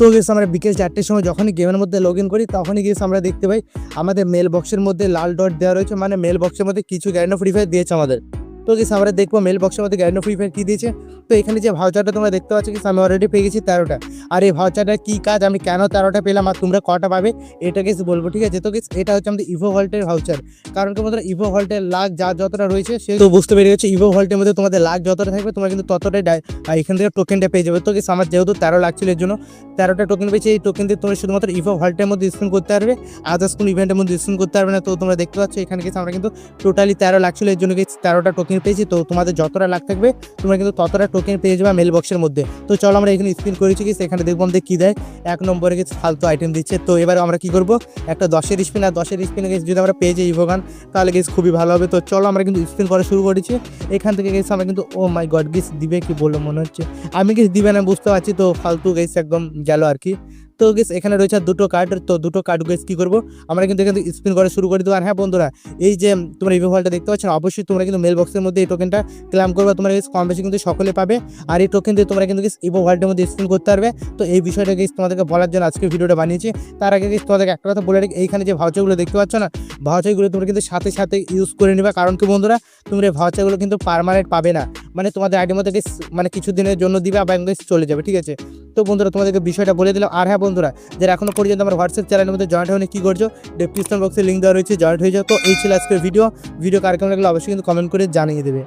তো গেছে আমরা বিকেল চারটের সময় যখনই গেমের মধ্যে লগ ইন করি, তখনই গেছে আমরা দেখতে পাই আমাদের মেল বক্সের মধ্যে লাল ডট দেওয়া রয়েছে মানে মেল বক্সের মধ্যে কিছু গ্যারেন্টি ফ্রি ফায়ার দিয়েছে আমাদের। তো গেছে আমরা দেখব মেল বক্সের মধ্যে গ্যারেন্টি ফ্রি ফায়ার কী দিয়েছে। তো এখানে যে ভাউচারটা তোমরা দেখতে পাচ্ছ কি আমি অলরেডি পেয়ে গেছি তেরোটা। আর এই ভাউচারটা কী কাজ? আমি কেন তেরোটা পেলাম? আর তোমরা কটা পাবে? এটা কিছু বলব, ঠিক আছে? তো কিছু এটা হচ্ছে আমাদের ইভো ভল্টের ভাউচার কারণ কি বন্ধুরা ইভো ভল্টের লাখ যা যতটা রয়েছে, সে তো বুঝতে পেরে গেছে ইভো ভল্টের মধ্যে তোমাদের লাখ যতটা থাকবে, তোমরা কিন্তু ততটাই এখান থেকে টোকেনটা পেয়ে যাবে। তো কিছু আমার যেহেতু তেরো লাখ ছিল, এর জন্য তেরোটা টোকেন পেয়েছি। এই টোকেন দিয়ে তোমরা শুধুমাত্র ইভো ভল্টের মধ্যে স্পিন করতে পারবে। আদার্স কোনো ইভেন্টের মধ্যে স্পিন করতে পারবে না। তো তোমরা দেখতে পাচ্ছ, এখানে কিছু আমরা কিন্তু টোটালি তেরো লাখ ছিল, এর জন্য কিছু তেরোটা টোকেন পেয়েছি, তো তোমাদের যতটা লাখ থাকবে, তোমরা কিন্তু ততটা টোকেন পেয়ে যাবে মেল বক্সের মধ্যে। তো চলো আমরা এখানে স্পিন করেছি কি এখানে দেখব আমাদের কী দেয়। এক নম্বরে কিছু ফালতু আইটেম দিচ্ছে। তো এবার আমরা কি করব? একটা দশের স্পিন আর দশের স্পিনে গেছে যদি আমরা পেয়ে যাই ইভোগান তাহলে গেছে খুবই ভালো হবে। তো চলো আমরা কিন্তু স্পিন করা শুরু করেছি। এখান থেকে গেছে আমরা কিন্তু ও মাই গড গেস দিবে কি বলল মনে হচ্ছে? আমি কিছু দিবে না, বুঝতে পারছি। তো ফালতু গেস একদম গেল আর কি। তো গেস এখানে রয়েছে দুটো কার্ড তো দুটো কার্ড গেস কী করব? আমরা কিন্তু এখানে স্পিন করা শুরু করে দেবো। আর হ্যাঁ বন্ধুরা, এই যে তোমরা ইভো ফলটা দেখতে পাচ্ছ, অবশ্যই তোমরা কিন্তু মেল বক্সের মধ্যে এই টোকেনটা ক্লাম করবে। তোমরা গেস কম বেশি কিন্তু সকলে পাবে। আর এই টোকেন দিয়ে তোমরা কিন্তু গেস ইভো ওয়ার্ল্ডের মধ্যে স্পিন করতে পারবে। তো এই বিষয়টা গেস তোমাদেরকে বলার জন্য আজকে ভিডিওটা বানিয়েছি। তার আগে গেস তোমাদেরকে একটা কথা বলে রাখি, এইখানে যে ভাউচারগুলো দেখতে পাচ্ছ না ভাউচারগুলো তোমরা কিন্তু সাথে সাথে ইউজ করে নেবে। কারণ কি বন্ধুরা, তোমরা এই ভাউচারগুলো কিন্তু পারমানেন্ট পাবে না। মানে তোমাদের আইডির মধ্যে মানে কিছু দিনের জন্য দিবে আবার চলে যাবে, ঠিক আছে? তো বন্ধুরা, তোমাদেরকে বিষয়টা বলে দিলাম। আর হ্যাঁ বন্ধুরা, যারা এখনও পর্যন্ত আমার হোয়াটসঅ্যাপ চ্যানেলের মধ্যে জয়েন্ট হয়নি, কী করছ? ডিসক্রিপশন বক্সে লিঙ্ক দেওয়া রয়েছে জয়েন্ট হয়ে যাও। তো এই ছিল আজকের ভিডিও ভিডিও কার কেমন লাগলে অবশ্যই কিন্তু কমেন্ট করে জানিয়ে দেবে।